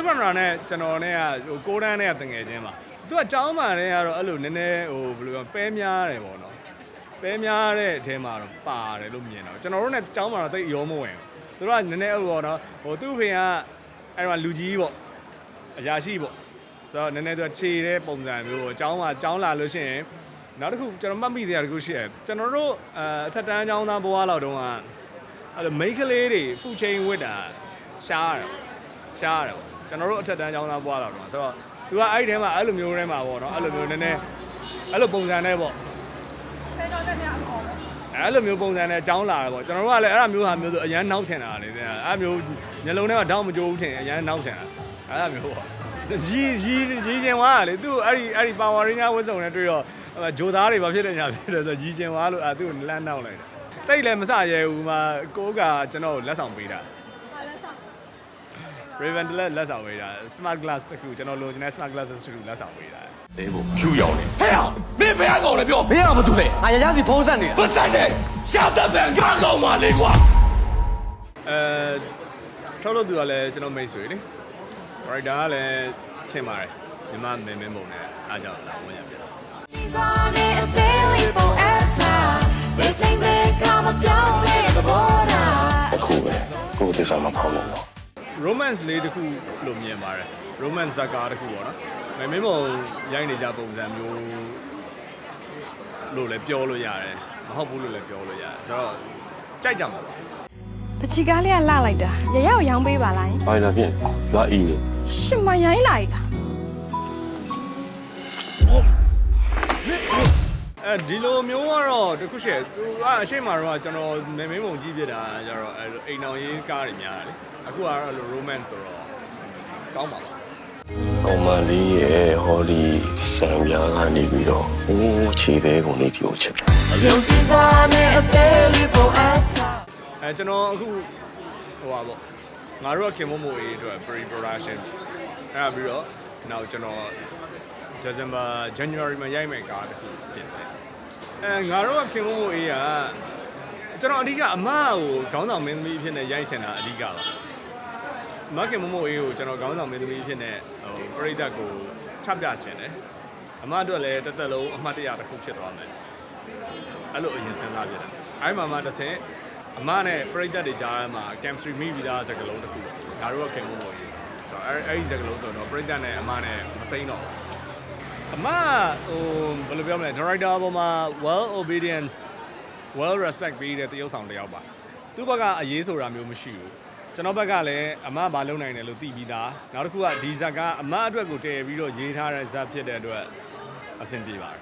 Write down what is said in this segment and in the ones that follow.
စစ်ပန်ရာနဲ့ကျွန်တော်နဲ့ကဟိုကိုးတန်းနဲ့ကတငယ်ချင်းပါသူကကြောင်းမှလည်းကတော့အဲ့လိုနည်းနည်းဟိုဘယ်လိုပြောပဲများတယ်ပေါ့နော်ပဲများတဲ့အထဲမှာတော့ပါတယ်လို့မြင်တော့ကျွန်တော်တို့နဲ့ကြောင်းမှတော့တိတ်ရောမဝင်ဘူးသူတို့ကနည်းနည်းဟိုပေါ့နော်ဟိုသူ့ဖေကအဲ့တော့လူကြီးပေါ့အရာရှိပေါ့ဆိုတော့နည်းနည်းသူကခြေတဲ့ပုံစံမျိုးပေါ့ကြောင်းမှကြောင်းလာလို့ရှိရင်နောက်တစ်ခုကျွန်တော်မှတ်မိသေးတာတစ်ခုရှိရယ်ကျွန်တော်တို့အအထက်တန်းကျောင်းသားဘဝလောက်တုန်းကအဲ့လိုမိန်းကလေးတွေဖူချင်းဝစ်တာရှားတယ် ရှားတယ်ပေါ့ကျွန်တော်တို့အထက်တန်းကျောင်းသားဘဝလောက်တုန်းကဆိုတော့သူကအဲ့ဒီထဲမှာအဲ့လိုမျိုးထဲမှာပေါ့နော်အဲ့လိုမျိုးနည်းနည်းအဲ့လိုပုံစံနဲ့ပေါ့ဆယ်ကျော်တက်များအောင်ပဲအဲ့လိုမျိုးပုံစံနဲ့အကြောင်းလာတာပေါ့ကျွန်တော်တို့ကလည်းအဲ့လိုမျိုးဟာမျိုးဆိုအရန်နောက်ချင်တာလေတဲ့အဲ့လိုမျိုးမျိုးလုံးထဲမှာတောင်းမကြိုးဘူးထင်အရန်နောက်ချင်တာအဲ့လိုမျိုးပေါ့ရီရီရီကျင်သွားတာလေသူ့အဲ့ဒီအဲ့ဒီပါဝါရင်းညာဝတ်စုံနဲ့တွေ့တော့ဂျိုသားတွေဘာဖြစ်တဲ့ညာဖြစ်တယ်ဆိုရီကျင်သွားလို့အဲ့သူ့ကိုလမ်းနောက်လိုက်တယ်တိတ်လည်းမစရဲဘူးမှာကိုးကကျွန်တော်ကိုလက်ဆောင်ပေးတာဟာလဲဆောင် Raven တလက်လက်ဆောင်ပေးတာ smart glass တစ်ခုကျွန်တော်လိုချင်တဲ့ smart glasses တစ်ခုလက်ဆောင်ပေးတာလေးဖို့ဖြူရောင်နေဟဲ့အောင်မင်းဘယ်ကောင်လဲပြောမင်းကဘာတူလဲငါရရစီဖုံးဆက်နေတာပတ်စံနဲ့ရှာတတ်ပံကားကောင်ပါလေကွာအဲထုတ်လို့သူကလည်းကျွန်တော်မိတ်ဆွေလေ character ကလည်းခင်ပါတယ်ညီမမင်းမင်းပုံနဲ့အားကြောင့်လာဝင်ရပြတာ She's on it and feeling for at time. They take me come up down with the border. အခုပဲကိုယ်တစ္ဆာမဖောက်လို့တော့ romance လေးတစ်ခုလို့မြင်ပါတယ် romance ဇာတ်ကားတစ်ခုပေါ့နော်မင်းမင်းပုံရိုက်နေကြပုံစံမျိုးလို့လည်းပြောလို့ရတယ်မဟုတ်ဘူးလို့လည်းပြောလို့ရတယ်ဆိုတော့ကြိုက်ကြမှာပါပချီကားလေးကလှလိုက်တာရရကိုရောင်းပေးပါလားဘာလာဖြင့်လာအီနေရှင်မရိုင်းလိုက်လား အဲဒီလိုမျိုးကတော့တခုရှိတယ်သူကအရှိမတော့ကျွန်တော်မင်းမင်းပုံကြည့်ပြတာကျတော့အဲလိုအိမ်အောင်ရေးကားတွေများတယ်လေအခုကတော့အဲ့လို romance ဆိုတော့ကောင်းပါပါကောင်မလေးရဲ့ဟောဒီစံပြားကနေပြီးတော့ဟိုးခြေသေးကုန်လေးဒီကိုချက်တယ် She's on it and feeling for at time. အဲကျွန်တော်အခုဟိုပါပေါ့ငါတို့ကခင်မမို့ရေးအတွက် pre production အဲ့ဒါပြီးတော့နောက်ကျွန်တော် December January မှာရိုက်မယ်ကားတစ်ခုပြင်ဆင်အဲငါတို့ကခင်မမို့ရေးကကျွန်တော်အဓိကအမကိုခေါင်းဆောင်မင်းသမီးအဖြစ်နဲ့ရိုက်ချင်တာအဓိကပါမခင်မမို့ရေးကိုကျွန်တော်ခေါင်းဆောင်မင်းသမီးအဖြစ်နဲ့ဟိုပရိသတ်ကိုထပ်ပြချင်တယ်အမအတွက်လည်းတစ်သက်လုံးအမှတ်တရတစ်ခုဖြစ်သွားမယ်အဲ့လိုအရင်စဉ်းစားပြတယ်အဲ့မှာမှတစ်ဆင့်အမနဲ့ပရိသတ်တွေကြားထဲမှာ chemistry မိပြီးသားစကားလုံးတစ်ခုငါတို့ကခင်မမို့ရေးဆိုတော့အဲ့အဲ့ဒီစကားလုံးဆိုတော့ပရိသတ်နဲ့အမနဲ့မစိမ့်တော့ဘူး အမဟိုဘယ်လိုပြောမလဲ director ပေါ်မှာ well obedience well respect ပေးတဲ့တရုပ်ဆောင်တစ်ယောက်ပါသူ့ဘက်ကအရေးဆိုတာမျိုးမရှိဘူးကျွန်တော်ဘက်ကလည်းအမဘာလုပ်နိုင်တယ်လို့သိပြီးသားနောက်တစ်ခုကဒီဇက်ကအမအတွက်ကိုတည်ပြီးတော့ရေးထားတဲ့ဇက်ဖြစ်တဲ့အတွက်အဆင်ပြေပါတယ်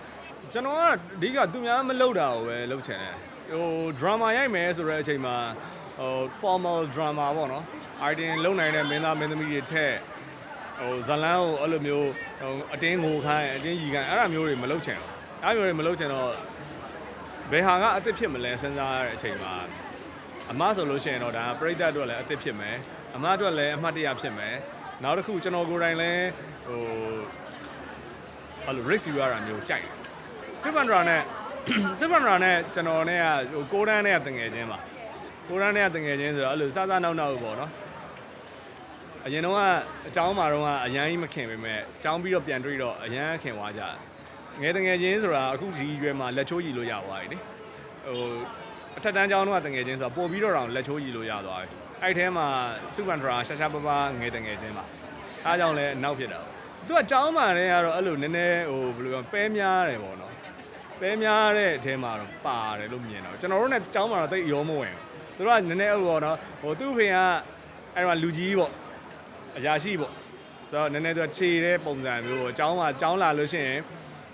ကျွန်တော်ကအဓိကသူများမလုပ်တာကိုပဲလုပ်ချင်တယ်ဟို drama ရိုက်မယ်ဆိုတဲ့အချိန်မှာဟို formal drama ပေါ့နော် item လုပ်နိုင်တဲ့မင်းသားမင်းသမီးတွေထက် ဟိုဇလန်းကိုအဲ့လိုမျိုးဟိုအတင်းငိုခိုင်းအတင်းရီခိုင်းအဲ့ဒါမျိုးတွေမလုပ်ချင်ဘူးအဲ့လိုမျိုးတွေမလုပ်ချင်တော့ဘယ်ဟာကအစ်စ်ဖြစ်မလဲစဉ်းစားရတဲ့အချိန်မှာအမဆိုလို့ရှိရင်တော့ဒါပရိသတ်အတွက်လည်းအစ်စ်ဖြစ်မယ်အမအတွက်လည်းအမှတ်တရဖြစ်မယ်နောက်တစ်ခုကျွန်တော်ကိုယ်တိုင်လည်းဟိုအဲ့လို risk ယူရတာမျိုးကြိုက်စစ်ပန်ဒရာနဲ့စစ်ပန်ဒရာနဲ့ကျွန်တော်နဲ့ကဟိုကိုးတန်းနဲ့ကတငယ်ချင်းပါကိုးတန်းနဲ့ကတငယ်ချင်းဆိုတော့အဲ့လိုစားစားနောက်နောက်ပေါ့နော် အရင်တော့ကအเจ้าမှာတော့ကအရန်ကြီးမခင်ပေမဲ့အเจ้าပြီးတော့ပြန်တွေ့တော့အရန်ခင်သွားကြတယ်ငယ်တငယ်ချင်းဆိုတာအခုဒီရွယ်မှာလက်ချိုးရည်လို့ရသွားပြီလေဟိုအထက်တန်းเจ้าတော့ကတငယ်ချင်းဆိုတာပို့ပြီးတော့တောင်လက်ချိုးရည်လို့ရသွားပြီအဲ့ထဲမှာစုပန်ဒရာရှာရှာပပငယ်တငယ်ချင်းပါအားကြောင့်လည်းအနောက်ဖြစ်တာသူကเจ้าမှာလည်းကတော့အဲ့လိုနည်းနည်းဟိုဘယ်လိုပြောပဲများတယ်ပေါ့နော်ပဲများတဲ့အထဲမှာတော့ပါတယ်လို့မြင်တော့ကျွန်တော်တို့နဲ့เจ้าမှာတော့တိတ်ရောမဝင်ဘူးသူတို့ကနည်းနည်းဟိုပေါ့နော်ဟိုသူ့ဖေကအဲ့မှာလူကြီးပေါ့ အရာရှိပေါ့ဆိုတော့နည်းနည်းသူကခြေတဲ့ပုံစံမျိုးပေါ့အကြောင်းကကြောင်းလာလို့ရှိရင်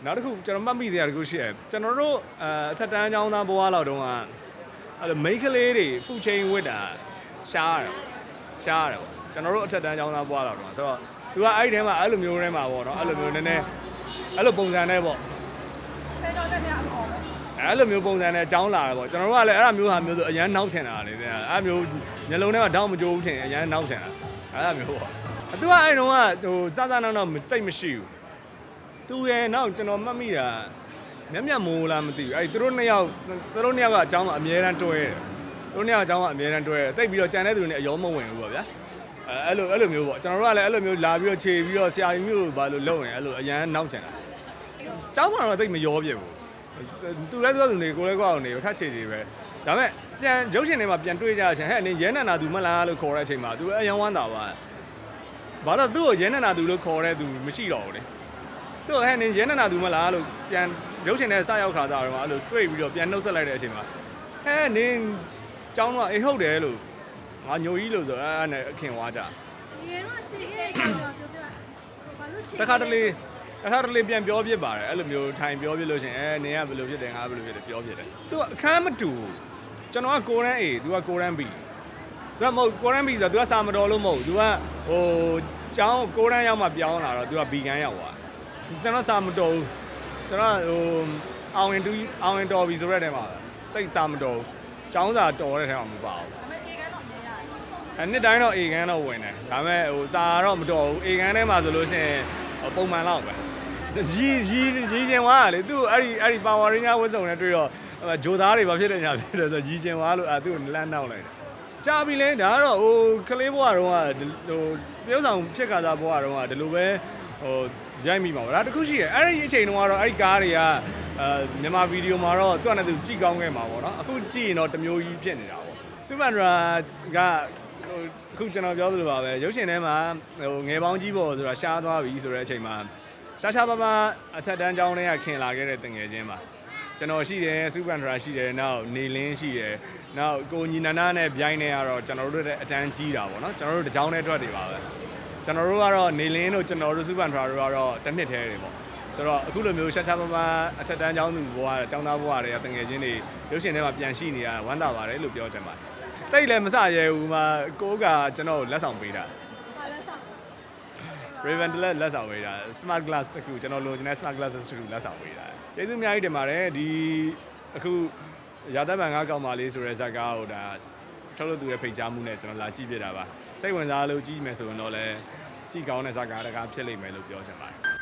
နောက်တစ်ခုကျွန်တော်မှတ်မိသေးတာတစ်ခုရှိရယ်ကျွန်တော်တို့အအထက်တန်းကျောင်းသားဘဝလောက်တုန်းကအဲ့လိုမိန်းကလေးတွေဖူချင်းဝစ်တာရှားတယ်ရှားတယ်ပေါ့ကျွန်တော်တို့အထက်တန်းကျောင်းသားဘဝလောက်တုန်းကဆိုတော့သူကအဲ့ဒီထဲမှာအဲ့လိုမျိုးထဲမှာပေါ့နော်အဲ့လိုမျိုးနည်းနည်းအဲ့လိုပုံစံနဲ့ပေါ့ဆယ်ကျော်တက်များအောင်ပဲအဲ့လိုမျိုးပုံစံနဲ့အကြောင်းလာတယ်ပေါ့ကျွန်တော်တို့ကလည်းအဲ့လိုမျိုးဟာမျိုးဆိုအရန်နောက်ချင်တာလေတဲ့အဲ့လိုမျိုးမျိုးလုံးထဲမှာတောင်းမကြိုးဘူးထင်အရန်နောက်ချင်တာ အဲ့လိုမျိုးပေါ့အတူကအဲ့တုန်းကဟိုစစနောက်နောက်တိတ်မရှိဘူးသူရဲ့နောက်ကျွန်တော်မှတ်မိတာမျက်မျက်မိုးလားမသိဘူးအဲ့သူတို့နှစ်ယောက်သူတို့နှစ်ယောက်ကအကြောင်းကအမြဲတမ်းတွဲတယ်သူတို့နှစ်ယောက်အကြောင်းကအမြဲတမ်းတွဲတယ်တိတ်ပြီးတော့ကြံတဲ့သူတွေနဲ့အယောမဝင်ဘူးပေါ့ဗျာအဲအဲ့လိုအဲ့လိုမျိုးပေါ့ကျွန်တော်တို့ကလည်းအဲ့လိုမျိုးလာပြီးတော့ခြေပြီးတော့ဆရာကြီးမျိုးဘာလို့လုပ်ရင်အဲ့လိုအရန်နောက်ချင်တာကျောင်းမှာတော့တိတ်မရောပြစ်ဘူးသူလည်းသူကသူနေကိုလည်းကောက်နေထက်ခြေခြေပဲဒါပေမဲ့ ပြန်ရုပ်ရှင်ထဲမှာပြန်တွေ့ကြရချင်းဟဲ့နင်ရဲနန္နာသူမလားလို့ခေါ်တဲ့အချိန်မှာသူအရန်ဝမ်းတာပါဘာလို့သူ့ကိုရဲနန္နာသူလို့ခေါ်တဲ့သူမရှိတော့ဘူးလေသူ့ဟဲ့နင်ရဲနန္နာသူမလားလို့ပြန်ရုပ်ရှင်ထဲစရောက်ခါတာတော့အဲ့လိုတွေ့ပြီးတော့ပြန်နှုတ်ဆက်လိုက်တဲ့အချိန်မှာဟဲ့နင်ကျောင်းတော့အေးဟုတ်တယ်လို့ငါညိုကြီးလို့ဆိုအဲ့နဲ့အခင်ဝါကြဒီရင်တော့ခြေခဲ့ကြောင်ပြောပြဘာလို့ခြေတခါတလေတခါတလေပြန်ပြောပြစ်ပါတယ်အဲ့လိုမျိုးထိုင်ပြောပြလို့ရှရင်အဲနင်ကဘယ်လိုဖြစ်တယ်ငါဘယ်လိုဖြစ်တယ်ပြောပြတယ်သူကအခန်းမတူဘူး ကျွန်တော်ကကိုရန် A သူကကိုရန် B သူကမဟုတ်ကိုရန် B ဆိုတော့သူကစာမတော်လို့မဟုတ်ဘူးသူကဟိုကျောင်းကိုရန်ရောက်မှပြောင်းလာတော့သူက B ကန်ရောက်သွားကျွန်တော်စာမတော်ဘူးကျွန်တော်ဟိုအောင်ရင်တူအောင်ရင်တော်ပြီဆိုတဲ့တဲမှာတိတ်စာမတော်ဘူးကျောင်းစာတော်တဲ့ထဲမှာမပါဘူးဒါပေမဲ့အေကန်တော့မြင်ရတယ်အဲနှစ်တိုင်းတော့ A ကန်တော့ဝင်တယ်ဒါပေမဲ့ဟိုစာတော့မတော်ဘူး A ကန်ထဲမှာဆိုလို့ရှိရင်ဟိုပုံမှန်လောက်ပဲ ရီရီရီကျင်သွားတာလေသူ့အဲ့ဒီအဲ့ဒီ Power Ranger ဝတ်စုံနဲ့တွေ့တော့ဟိုဂျိုသားတွေဘာဖြစ်တယ်ညာဖြစ်တယ်ဆိုရီကျင်သွားလို့အဲသူ့ကိုလန့်နောက်လိုက်တယ်ကြာပြီလေဒါကတော့ဟိုကလေးဘွားတုန်းကဒီဟိုတရုပ်ဆောင်ဖြစ်ခါသားဘွားတုန်းကဒီလိုပဲဟိုရိုက်မိပါဘူးဒါတခုရှိရအဲ့ဒီအချိန်တုန်းကတော့အဲ့ဒီကားတွေကအဲမြန်မာဗီဒီယိုမှာတော့သူ့အနေနဲ့သူကြည့်ကောင်းခဲ့မှာပေါ့နော်အခုကြည့်ရင်တော့တစ်မျိုးကြီးဖြစ်နေတာပေါ့စူပန်ဒရာကဟိုအခုကျွန်တော်ပြောသလိုပါပဲရုပ်ရှင်ထဲမှာဟိုငယ်ပေါင်းကြီးပေါ်ဆိုတာရှားသွားပြီဆိုတဲ့အချိန်မှာ ရှားရှားပါပါအထက်တန်းကျောင်းထဲကခင်လာခဲ့တဲ့တငယ်ချင်းပါကျွန်တော်ရှိတယ်စူပန်ဒရာရှိတယ်နောက်နေလင်းရှိတယ်နောက်ကိုညီနန္ဒနဲ့ဗျိုင်းနေကတော့ကျွန်တော်တို့တဲ့အတန်းကြီးတာပေါ့နော်ကျွန်တော်တို့တကြောင်းတဲ့အတွက်တွေပါပဲကျွန်တော်တို့ကတော့နေလင်းတို့ကျွန်တော်တို့စူပန်ဒရာတို့ကတော့တစ်နှစ်တည်းတွေပေါ့ဆိုတော့အခုလိုမျိုးရှားရှားပါပါအထက်တန်းကျောင်းသူဘဝကျောင်းသားဘဝတွေကတငယ်ချင်းတွေရုပ်ရှင်ထဲမှာပြန်ရှိနေရဝမ်းသာပါတယ်လို့ပြောချင်ပါတယ်တိတ်လည်းမစရဲဘူးမှာကိုကကျွန်တော်ကိုလက်ဆောင်ပေးတာဘာလဲဆောင် Raven တလက်လက်ဆောင်ပေးတာ Smart Glass တစ်ခုကျွန်တော်လိုချင်တဲ့ Smart Glasses တစ်ခုလက်ဆောင်ပေးတာကျေးဇူးအများကြီးတင်ပါတယ်ဒီအခုရာသက်ပံကားကောင်းပါလေးဆိုတဲ့ဇာတ်ကားကိုဒါထုတ်လို့သူရဲ့ဖိတ်ကြားမှုနဲ့ကျွန်တော်လာကြည့်ပြတာပါစိတ်ဝင်စားလို့ကြည့်မယ်ဆိုရင်တော့လည်းကြည့်ကောင်းတဲ့ဇာတ်ကားတကားဖြစ်လိမ့်မယ်လို့ပြောချင်ပါတယ်